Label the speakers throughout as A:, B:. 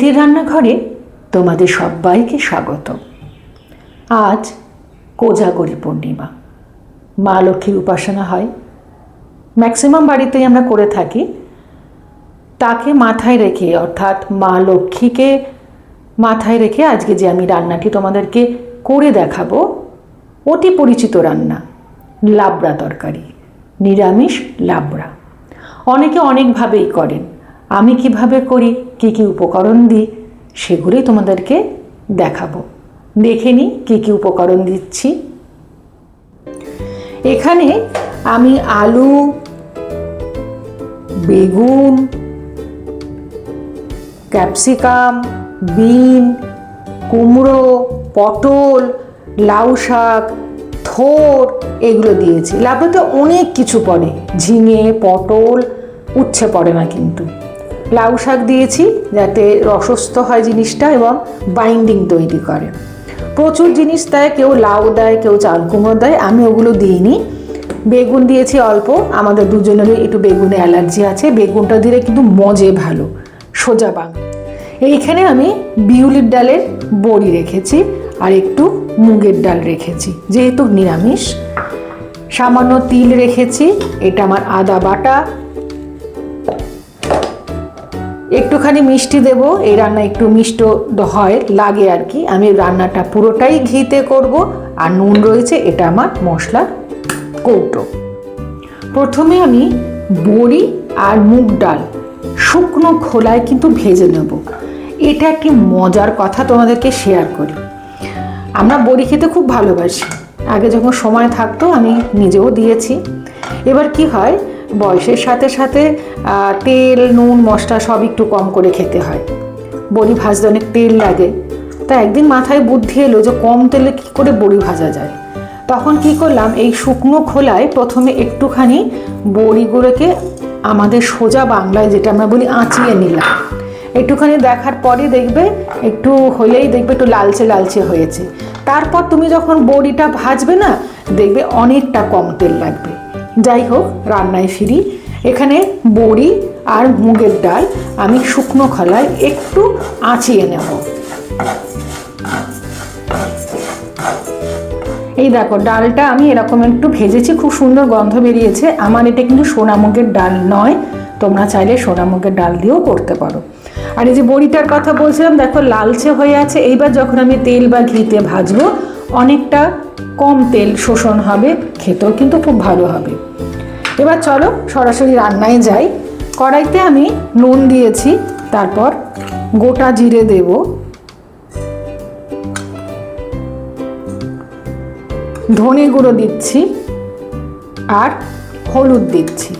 A: চৈতির রান্নাঘরে তোমাদের সবাইকে স্বাগত। আজ কোজাগরি পূর্ণিমা। মা লক্ষ্মীর উপাসনা হয়। ম্যাক্সিমাম বাড়িতেই আমরা করে থাকি। তাকে মাথায় রেখে, অর্থাৎ মা লক্ষ্মীকে মাথায় রেখে আজকে যে আমি রান্নাটি তোমাদেরকে করে দেখাবো, অতি পরিচিত রান্না, লাবড়া তরকারি, নিরামিষ লাবড়া। অনেকে অনেকভাবেই করেন। আমি কীভাবে করি, কি কি উপকরণ দিই, সেগুলি তোমাদেরকে দেখাবো। দেখে নিই কী কী উপকরণ দিচ্ছি। এখানে আমি আলু, বেগুন, ক্যাপসিকাম, বিন, কুমড়ো, পটল, লাউ শাক, থোর এগুলো দিয়েছি। লাউতে অনেক কিছু পড়ে। ঝিঙে, পটল, উচ্ছে পড়ে না কিন্তু। লাউ শাক দিয়েছি যাতে রসস্থ হয় জিনিসটা এবং বাইন্ডিং তৈরি করে। প্রচুর জিনিস দেয়, কেউ লাউ দেয়, কেউ চাল দেয়, আমি ওগুলো দিইনি। বেগুন দিয়েছি অল্প, আমাদের দুজনেরই একটু বেগুনে অ্যালার্জি আছে, বেগুনটা দিলে কিন্তু মজে ভালো, সোজা বাং এইখানে আমি বিউলির ডালের বড়ি রেখেছি আর একটু মুগের ডাল রেখেছি, যেহেতু নিরামিষ। সামান্য তিল রেখেছি, এটা আমার আদা বাটা একটুখানি মিষ্টি দেব। এই রান্না একটু মিষ্ট হয়, লাগে আর কি। আমি রান্নাটা পুরোটাই ঘিতে করব আর নুন রয়েছে, এটা আমার মশলার কৌটো। প্রথমে আমি বড়ি আর মুগ ডাল শুকনো খোলায় কিন্তু ভেজে নেব। এটা একটি মজার কথা তোমাদেরকে শেয়ার করি। আমরা বড়ি খেতে খুব ভালোবাসি। আগে যখন সময় থাকতো আমি নিজেও দিয়েছি। এবার কি হয় বয়সের সাথে সাথে তেল, নুন, মশলা সব একটু কম করে খেতে হয়। বড়ি ভাজতে অনেক তেল লাগে। তা একদিন মাথায় বুদ্ধি এলো যে কম তেলে কী করে বড়ি ভাজা যায়। তখন কি করলাম, এই শুকনো খোলায় প্রথমে একটুখানি বড়িগুলোকে আমাদের সোজা বাংলায় যেটা আমরা বলি আঁচিয়ে নিলাম। একটুখানি দেখার পরে দেখবে, একটু হলেই দেখবে একটু লালচে লালচে হয়েছে। তারপর তুমি যখন বড়িটা ভাজবে না, দেখবে অনেকটা কম তেল লাগবে। যাই হোক, রান্নায় ফিরি। এখানে বড়ি আর মুগের ডাল, আমি শুকনো খলায় একটু আঁচিয়ে নেব। এই দেখো, ডালটা আমি এরকম একটু ভেজেছি, খুব সুন্দর গন্ধ বেরিয়েছে। আমার এটা কিন্তু সোনামুগের ডাল নয়, তোমরা চাইলে সোনামুগের ডাল দিয়েও করতে পারো। আর এই যে বড়িটার কথা বলছিলাম, দেখো লালচে হয়ে আছে। এইবার যখন আমি তেল বা ঘিতে ভাজবো, অনেকটা কম তেল শোষণ হবে, খেতেও কিন্তু খুব ভালো হবে। এবার চলো সরাসরি রান্নায় যাই। কড়াইতে আমি নুন দিয়েছি, তারপর গোটা জিরে দেব। ধনে গুঁড়ো দিচ্ছি আর হলুদ দিচ্ছি।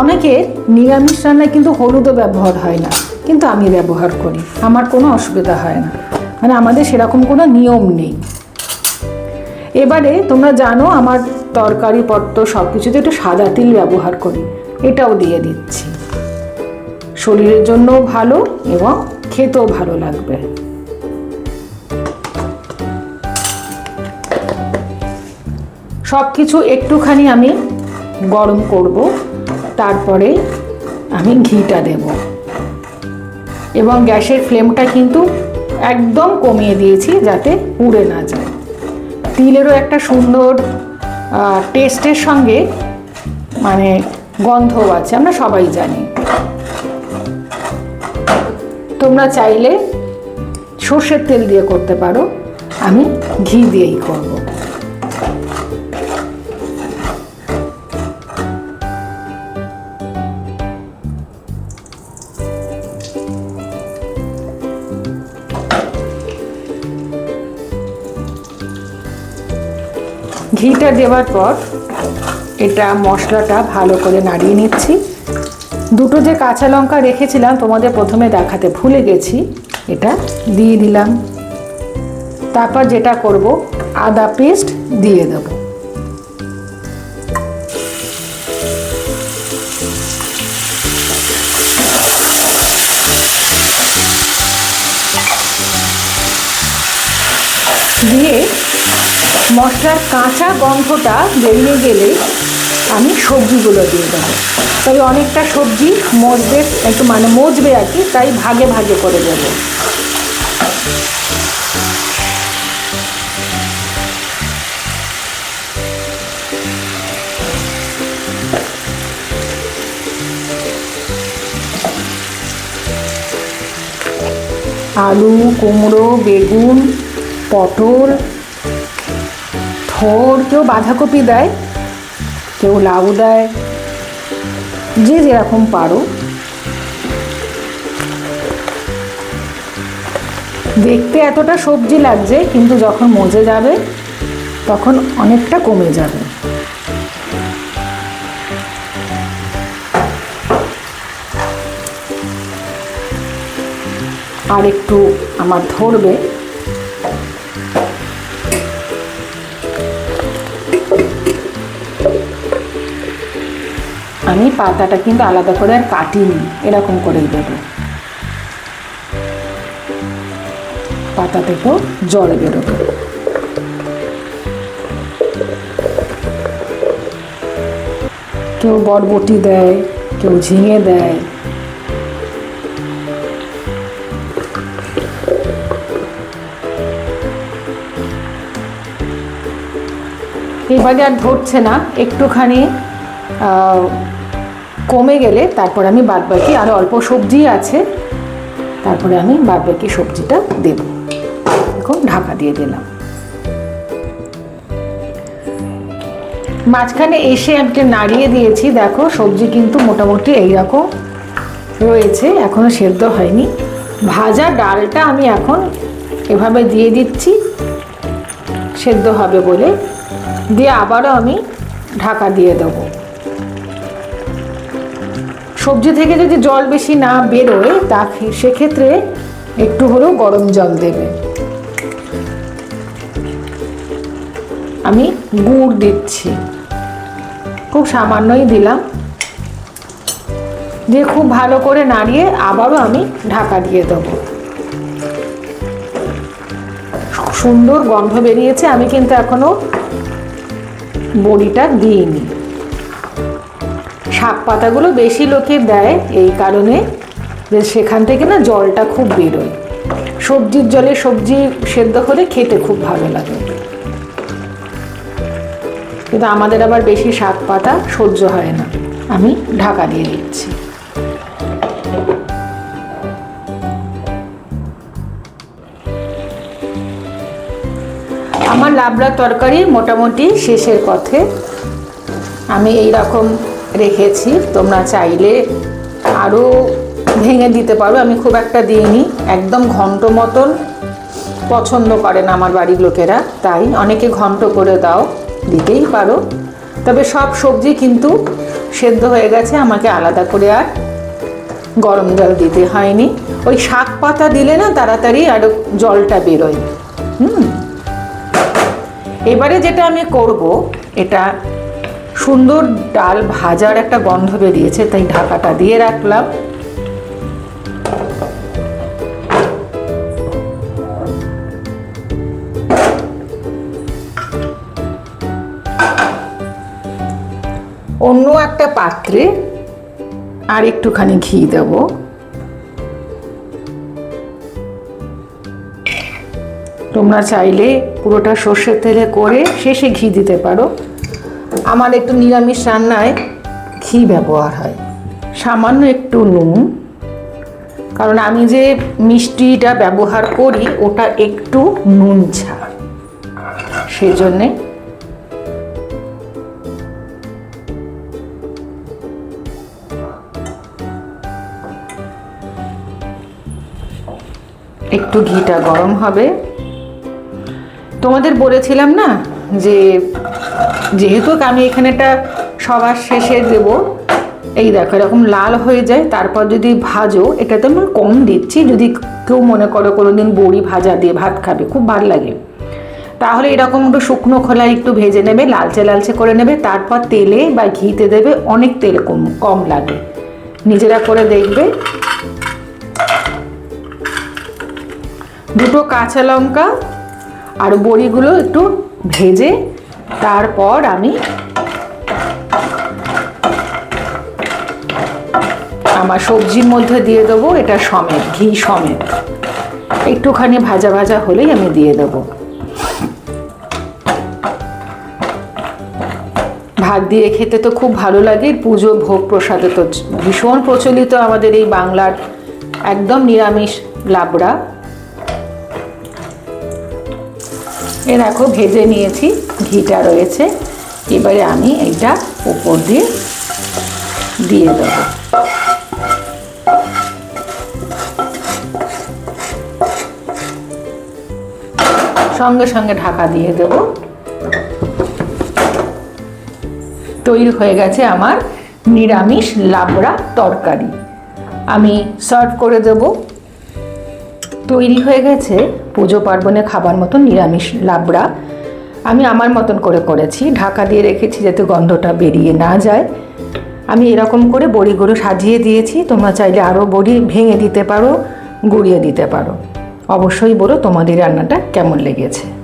A: অনেকে নিরামিষ রান্নায় কিন্তু হলুদও ব্যবহার হয় না, কিন্তু আমি ব্যবহার করি। আমার কোনো অসুবিধা হয় না। মানে আমাদের সেরকম কোনো নিয়ম নেই। এবারে তোমরা জানো আমার তরকারি, পত্র সব কিছুতে একটু সাদা তিল ব্যবহার করি। এটাও দিয়ে দিচ্ছি। শরীরের জন্যও ভালো এবং খেতেও ভালো লাগবে। সব কিছু একটুখানি আমি গরম করব। তারপরে আমি ঘিটা দেব। এবং গ্যাসের ফ্লেমটা কিন্তু একদম কমিয়ে দিয়েছি যাতে পুড়ে না যায়। তিলেরও একটা সুন্দর টেস্টের সঙ্গে মানে গন্ধও আছে, আমরা সবাই জানি। তোমরা চাইলে সর্ষের তেল দিয়ে করতে পারো, আমি ঘি দিয়েই করব। ঘিটা দেওয়ার পর এটা মশলাটা ভালো করে নাড়িয়ে নিচ্ছি। দুটো যে কাঁচা লঙ্কা রেখেছিলাম, তোমাদের প্রথমে দেখাতে ভুলে গেছি, এটা দিয়ে দিলাম। তারপর যেটা করব, আদা পেস্ট দিয়ে দেব। দিয়ে মশলার কাঁচা গন্ধটা বেরিয়ে গেলে আমি সবজিগুলো দিয়ে দেবো। তবে অনেকটা সবজি মজবে একটু মানে মজবে আর কি, তাই ভাগে ভাগে করে দেবো। আলু, কুমড়ো, বেগুন, পটল থোর কেউ বাঁধাকপি দেয়, কেউ লাউ দেয়, যে যেরকম পারো। দেখতে এতটা সবজি লাগছে, কিন্তু যখন মজে যাবে, তখন অনেকটা কমে যাবে। আর একটু আমার ধরবে। আমি পাতাটা কিন্তু আলাদা করে আর কাটিনি, এরকম করেই দেবো। পাতা থেকেও জল বেরোবে। কেউ বরবটি দেয়, কেউ ঝিঙে দেয়। এবারে আর ধরছে না, একটুখানি কমে গেলে তারপর আমি বাদবাকি আরও অল্প সবজি আছে, তারপরে আমি বাদবাকি সবজিটা দেব। এখন ঢাকা দিয়ে দিলাম। মাঝখানে এসে আমি নাড়িয়ে দিয়েছি, দেখো সবজি কিন্তু মোটামুটি এইরকম রয়েছে, এখনও সেদ্ধ হয়নি। ভাজা ডালটা আমি এখন এভাবে দিয়ে দিচ্ছি, সেদ্ধ হবে বলে। দিয়ে আবারও আমি ঢাকা দিয়ে দেবো। সবজি থেকে যদি জল বেশি না বেরোয়, তা সেক্ষেত্রে একটু হলেও গরম জল দেবে। আমি গুড় দিচ্ছি। খুব সামান্যই দিলাম। দিয়ে খুব ভালো করে নাড়িয়ে আবারও আমি ঢাকা দিয়ে দেবো। সুন্দর গন্ধ বেরিয়েছে, আমি কিন্তু এখনও বড়িটা দিইনি। শাক পাতাগুলো বেশি লোকে দেয় এই কারণে যে সেখান থেকে না জলটা খুব বেরোয়। সবজির জলে সবজি সেদ্ধ হলে খেতে খুব ভালো লাগে। কিন্তু আমাদের আবার বেশি শাক পাতা সহ্য হয় না। আমি ঢাকা দিয়ে দিচ্ছি। আমার লাবড়া তরকারি মোটামুটি শেষের পথে। আমি এই রকম রেখেছি। তোমরা চাইলে আরও ভেঙে দিতে পারো। আমি খুব একটা দিইনি। একদম ঘন্ট মতন পছন্দ করে না আমার বাড়ির লোকেরা। তাই অনেকে ঘন্ট করে দাও, দিতেই পারো। তবে সব সবজি কিন্তু সেদ্ধ হয়ে গেছে। আমাকে আলাদা করে আর গরম জল দিতে হয়নি। ওই শাক পাতা দিলে না তাড়াতাড়ি আরও জলটা বেরোয়। হুম। এবারে যেটা আমি করব, এটা সুন্দর ডাল ভাজার একটা গন্ধ বেরিয়েছে, তাই ঢাকাটা দিয়ে রাখলাম। অন্য একটা পাত্রে আর একটুখানি ঘি দেব। তোমরা চাইলে পুরোটা সর্ষের তেলে করে শেষে ঘি দিতে পারো। আমার একটু নিরামিষ রান্নায় ঘি ব্যবহার হয়। সামান্য একটু নুন, কারণ আমি যে মিষ্টিটা ব্যবহার করি, ওটা একটু নুন ছা সেই জন্যে একটু ঘিটা গরম হবে। তোমাদের বলেছিলাম না যে যেহেতু আমি এখানে এখানেটা সবার শেষে দেব, এই দেখো এরকম লাল হয়ে যায়, তারপর যদি ভাজো, এটাতে আমি কম দিচ্ছি, যদি কেউ মনে করো কোনো দিন বড়ি ভাজা দিয়ে ভাত খাবে, খুব ভালো লাগে। তাহলে এরকম একটু শুকনো খোলায় একটু ভেজে নেবে, লালচে লালচে করে নেবে, তারপর তেলে বা ঘিতে দেবে, অনেক তেল কম কম লাগে। নিজেরা করে দেখবে। দুটো কাঁচা লঙ্কা আর বড়িগুলো একটু ভেজে তারপর আমি আমার সবজির মধ্যে দিয়ে দেবো, এটা সমেত, ঘি সমেত। একটুখানি ভাজা ভাজা হলেই আমি দিয়ে দেবো। ভাত দিয়ে খেতে তো খুব ভালো লাগে, পুজো, ভোগ প্রসাদে তো ভীষণ প্রচলিত আমাদের এই বাংলার একদম নিরামিষ লাবড়া। এ দেখো, ভেজে নিয়েছি। ঘিটা রয়েছে। এবারে আমি এটা উপর দিয়ে দিয়ে দেবো। সঙ্গে সঙ্গে ঢাকা দিয়ে দেব। তৈরি হয়ে গেছে আমার নিরামিষ লাবড়া তরকারি। আমি সার্ভ করে দেব। তৈরি হয়ে গেছে পুজো পার্বণে খাবার মতন নিরামিষ লাবড়া। আমি আমার মতন করে করেছি। ঢাকা দিয়ে রেখেছি যাতে গন্ধটা বেরিয়ে না যায়। আমি এরকম করে বড়িগুলো সাজিয়ে দিয়েছি। তোমরা চাইলে আরও বড়ি ভেঙে দিতে পারো, গুঁড়িয়ে দিতে পারো। অবশ্যই বলো তোমাদের রান্নাটা কেমন লেগেছে।